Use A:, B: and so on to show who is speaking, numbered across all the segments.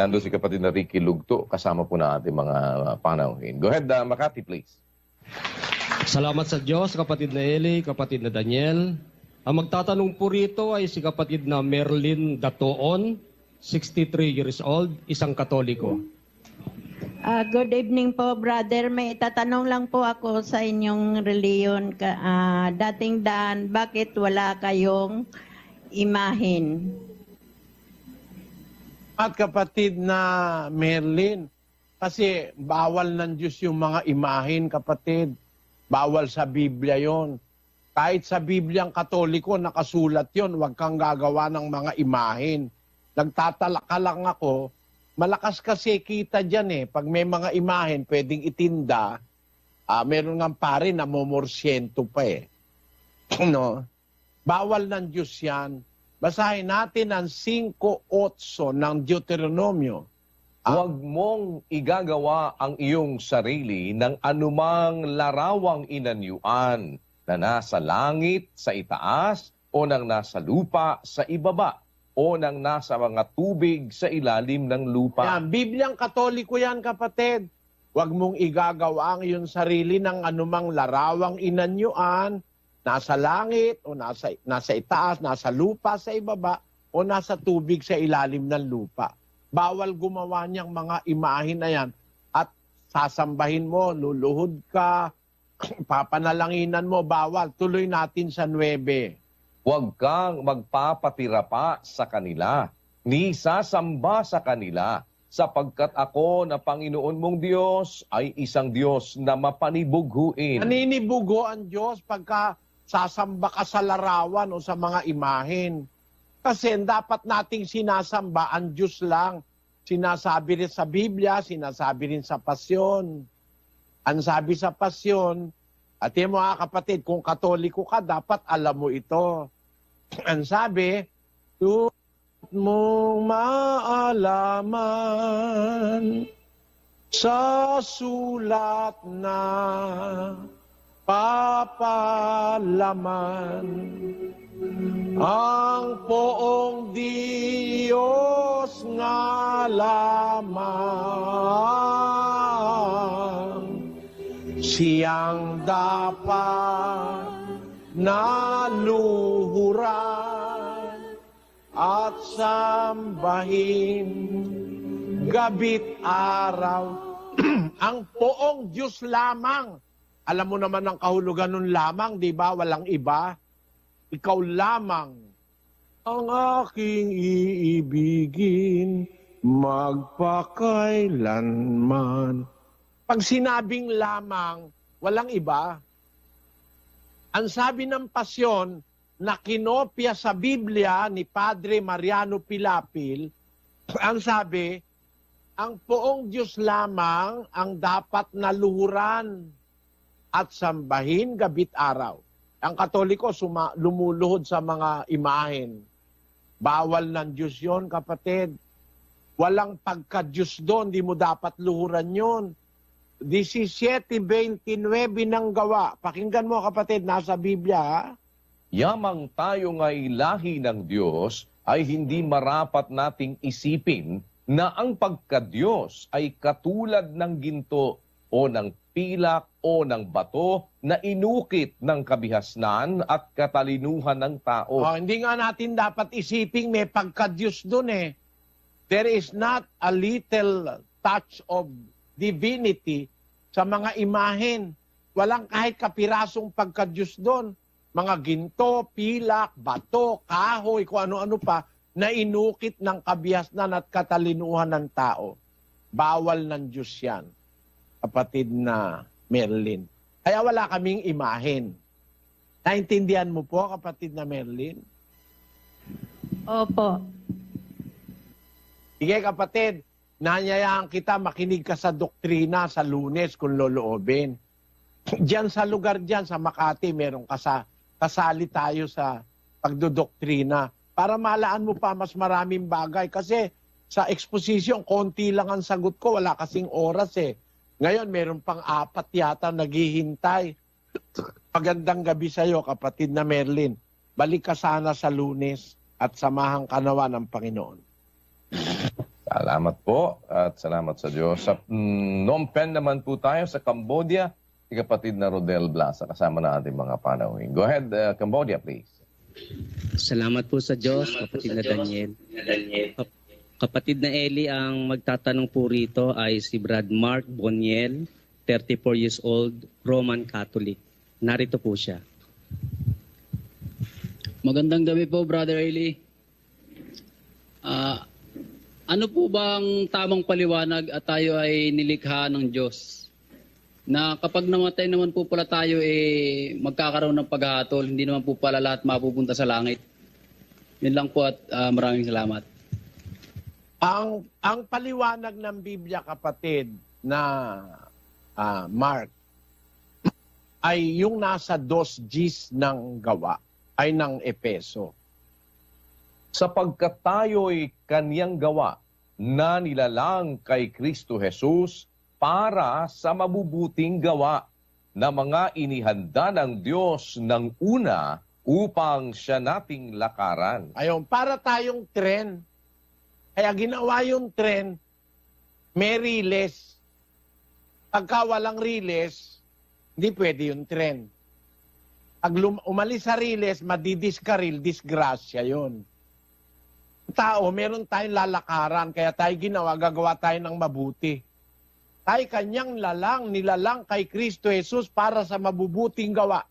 A: Nandun si kapatid na Ricky Lugto, kasama po na ating mga panauhin. Go ahead, uh, Makati, please.
B: Salamat sa Diyos, kapatid na Eli, kapatid na Daniel. Ang magtatanong po rito ay si kapatid na Merlin Datoon, 63 years old, isang katoliko.
C: Ah, good evening po, brother. May tatanong lang po ako sa inyong reliyon. Ka, ah, dating daan, bakit wala kayong imahin?
D: At kapatid na Merlin, kasi bawal ng Diyos yung mga imahin, kapatid. Bawal sa Biblia yon. Kahit sa Biblia ang Katoliko, nakasulat yon, huwag kang gagawa ng mga imahin. Nagtatalaka lang ako, malakas kasi kita dyan eh. Pag may mga imahin, pwedeng itinda, ah meron nga pare na momorsyento pa eh. no? Bawal ng Diyos yan. Basahin natin ang 5.8 ng Deuteronomio.
A: Huwag mong igagawa ang iyong sarili ng anumang larawang inanyuan na nasa langit sa itaas o nang nasa lupa sa ibaba o nang nasa mga tubig sa ilalim ng lupa.
D: Yan, Bibliang Katoliko yan, kapatid. Huwag mong igagawa ang iyong sarili ng anumang larawang inanyuan, nasa langit o nasa, nasa itaas, nasa lupa sa ibaba o nasa tubig sa ilalim ng lupa. Bawal gumawa niyang mga imahin na yan at sasambahin mo, luluhod ka, papanalanginan mo, bawal. Tuloy natin sa 9.
A: Huwag kang magpapatira pa sa kanila, ni sasamba sa kanila, sapagkat ako na Panginoon mong Diyos ay isang Diyos na mapanibughuin.
D: Naninibugo ang Diyos pagka sasamba ka sa larawan o sa mga imahin. Kasi dapat nating sinasamba ang Diyos lang. Sinasabi rin sa Biblia, sinasabi rin sa pasyon. Ang sabi sa pasyon, at yung mga kapatid, kung katoliko ka, dapat alam mo ito. Ang sabi, Tut mong maalaman sa sulat na papalaman ang poong Diyos nga lamang. Siyang dapat naluhuran at sambahin gabit araw. Ang poong Diyos lamang alam mo naman ang kahulugan nun lamang, di ba? Walang iba. Ikaw lamang ang aking iibigin magpakailanman. Pag sinabing lamang, walang iba. Ang sabi ng pasyon na kinopya sa Biblia ni Padre Mariano Pilapil, ang sabi, ang poong Diyos lamang ang dapat naluhuran at sambahin gabit araw. Ang Katoliko suma, lumuluhod sa mga imahen. Bawal ng Diyos yon kapatid. Walang pagka-Diyos doon, di mo dapat luhuran yon. 17.29 ng gawa. Pakinggan mo kapatid, nasa Biblia?
A: Yamang tayo nga'y lahi ng Diyos ay hindi marapat nating isipin na ang pagka-Diyos ay katulad ng ginto o ng pilak o ng bato na inukit ng kabihasnan at katalinuhan ng tao.
D: Oh, hindi nga natin dapat isiping may pagka-Diyos doon eh. There is not a little touch of divinity sa mga imahen. Walang kahit kapirasong pagka-Diyos doon. Mga ginto, pilak, bato, kahoy, kung ano-ano pa, na inukit ng kabihasnan at katalinuhan ng tao. Bawal ng Diyos yan, kapatid na Merlin. Kaya wala kaming imahen. Naintindihan mo po, kapatid na Merlin?
C: Opo.
D: Sige kapatid, nanyayaan kita makinig ka sa doktrina sa lunes kung loloobin. Diyan sa lugar diyan sa Makati, meron kasa, kasali tayo sa pagdodoktrina para malaan mo pa mas maraming bagay. Kasi sa exposition, konti lang ang sagot ko, wala kasing oras eh. Ngayon, meron pang apat yata naghihintay. Magandang gabi sa iyo, kapatid na Merlin. Balik ka sana sa lunes at samahan ka nawa ng Panginoon.
A: Salamat po at salamat sa Diyos. Sa mm, Phnom Penh naman po tayo sa Cambodia, si kapatid na Rodel Blasa kasama na ating mga panauhin. Go ahead, uh, Cambodia please.
E: Salamat po sa Diyos, kapatid na Daniel. Kap- Kapatid na Eli, ang magtatanong po rito ay si Brad Mark Boniel, 34 years old, Roman Catholic. Narito po siya.
F: Magandang gabi po, Brother Eli. Ah, ano po bang tamang paliwanag at tayo ay nilikha ng Diyos? Na kapag namatay naman po pala tayo, eh, magkakaroon ng paghatol. Hindi naman po pala lahat mapupunta sa langit. Yun lang po at ah, maraming salamat.
D: Ang ang paliwanag ng Biblia kapatid na ah, Mark ay yung nasa dos Gs ng gawa ay ng Epeso.
A: Sapagkat tayo'y kanyang gawa na nilalang kay Kristo Jesus para sa mabubuting gawa na mga inihanda ng Diyos ng una upang siya nating lakaran.
D: Ayun, para tayong tren. Kaya ginawa yung tren, may riles. Pagka walang riles, hindi pwede yung tren. Pag umalis sa riles, madidiskaril, disgrasya yon. Tao, meron tayong lalakaran, kaya tayo ginawa, gagawa tayo ng mabuti. Tayo kanyang lalang, nilalang kay Kristo Jesus para sa mabubuting gawa.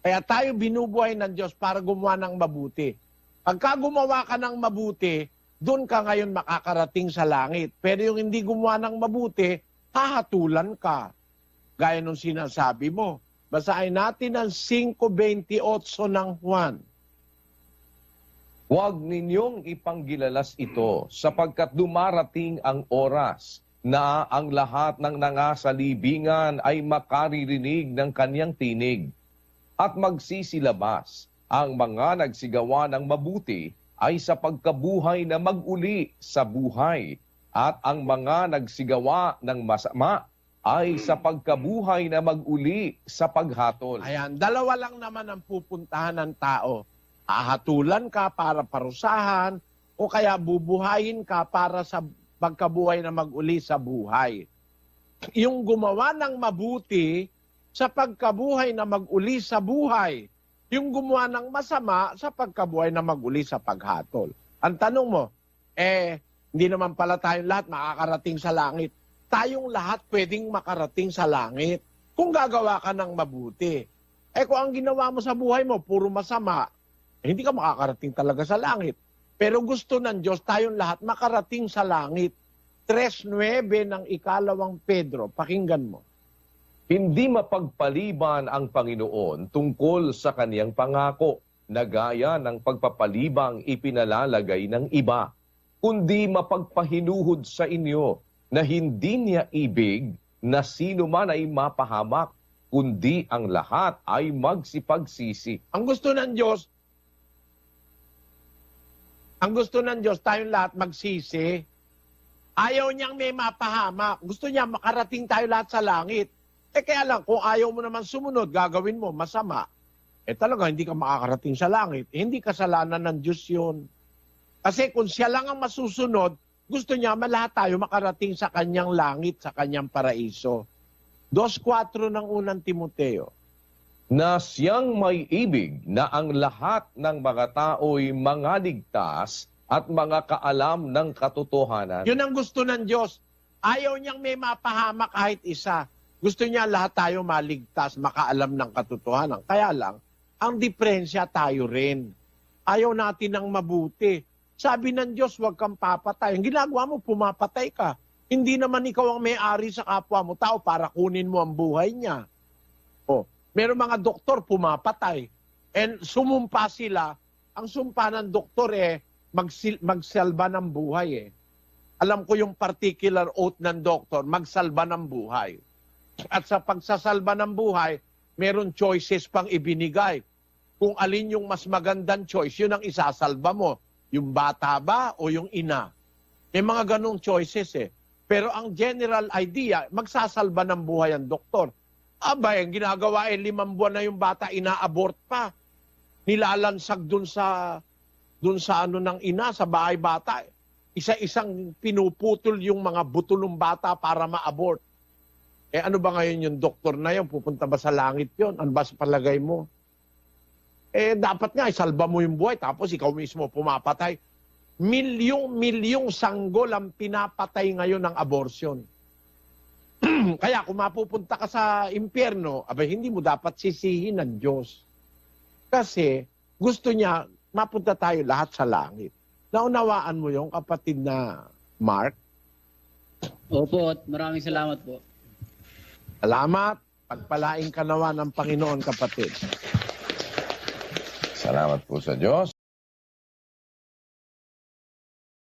D: Kaya tayo binubuhay ng Diyos para gumawa ng mabuti. Pagka gumawa ka ng mabuti, doon ka ngayon makakarating sa langit. Pero yung hindi gumawa ng mabuti, hahatulan ka. Gaya nung sinasabi mo. Basahin natin ang 5.28 ng Juan.
A: Huwag ninyong ipanggilalas ito sapagkat dumarating ang oras na ang lahat ng nangasalibingan ay makaririnig ng kanyang tinig at magsisilabas. Ang mga nagsigawa ng mabuti ay sa pagkabuhay na maguli sa buhay at ang mga nagsigawa ng masama ay sa pagkabuhay na maguli sa paghatol.
D: Ayan, dalawa lang naman ang pupuntahan ng tao. Ahatulan ka para parusahan o kaya bubuhayin ka para sa pagkabuhay na maguli sa buhay. Yung gumawa ng mabuti sa pagkabuhay na maguli sa buhay. Yung gumawa ng masama sa pagkabuhay na maguli sa paghatol. Ang tanong mo, eh, hindi naman pala tayong lahat makakarating sa langit. Tayong lahat pwedeng makarating sa langit kung gagawa ka ng mabuti. Eh kung ang ginawa mo sa buhay mo, puro masama, eh, hindi ka makakarating talaga sa langit. Pero gusto ng Diyos tayong lahat makarating sa langit. 3.9 ng ikalawang Pedro. Pakinggan mo.
A: Hindi mapagpaliban ang Panginoon tungkol sa kaniyang pangako na gaya ng pagpapalibang ipinalalagay ng iba, kundi mapagpahinuhod sa inyo na hindi niya ibig na sino man ay mapahamak, kundi ang lahat ay magsipagsisi.
D: Ang gusto ng Diyos, ang gusto ng Diyos, tayong lahat magsisi. Ayaw niyang may mapahamak. Gusto niya makarating tayo lahat sa langit. Eh kaya lang, kung ayaw mo naman sumunod, gagawin mo masama. Eh talaga, hindi ka makakarating sa langit. Eh, hindi kasalanan ng Diyos yun. Kasi kung siya lang ang masusunod, gusto niya malahat tayo makarating sa kanyang langit, sa kanyang paraiso. 2.4 ng unang Timoteo.
A: Na siyang may ibig na ang lahat ng mga tao'y mga ligtas at mga kaalam ng katotohanan.
D: Yun ang gusto ng Diyos. Ayaw niyang may mapahamak kahit isa. Gusto niya lahat tayo maligtas, makaalam ng katotohanan. Kaya lang, ang diferensya tayo rin. Ayaw natin ng mabuti. Sabi ng Diyos, huwag kang papatay. Ang ginagawa mo, pumapatay ka. Hindi naman ikaw ang may-ari sa kapwa mo tao para kunin mo ang buhay niya. O, meron mga doktor pumapatay. And sumumpa sila. Ang sumpa ng doktor eh, magsil- magsalba ng buhay eh. Alam ko yung particular oath ng doktor, magsalba ng buhay. At sa pagsasalba ng buhay, meron choices pang ibinigay. Kung alin yung mas magandang choice, yun ang isasalba mo. Yung bata ba o yung ina? May mga ganong choices eh. Pero ang general idea, magsasalba ng buhay ang doktor. Aba, ang ginagawa eh, limang buwan na yung bata, ina-abort pa. Nilalansag dun sa dun sa ano ng ina, sa bahay bata. isa-isang pinuputol yung mga buto ng bata para ma-abort. Eh ano ba ngayon yung doktor na yun? Pupunta ba sa langit yun? Ano ba sa palagay mo? Eh dapat nga, isalba mo yung buhay tapos ikaw mismo pumapatay. Milyong-milyong sanggol ang pinapatay ngayon ng abortion. Kaya kung mapupunta ka sa impyerno, abay hindi mo dapat sisihin ng Diyos. Kasi gusto niya mapunta tayo lahat sa langit. Naunawaan mo yung kapatid na Mark?
F: Opo, at maraming salamat po.
D: Salamat. Pagpalaing ka nawa ng Panginoon, kapatid.
A: Salamat po sa Diyos.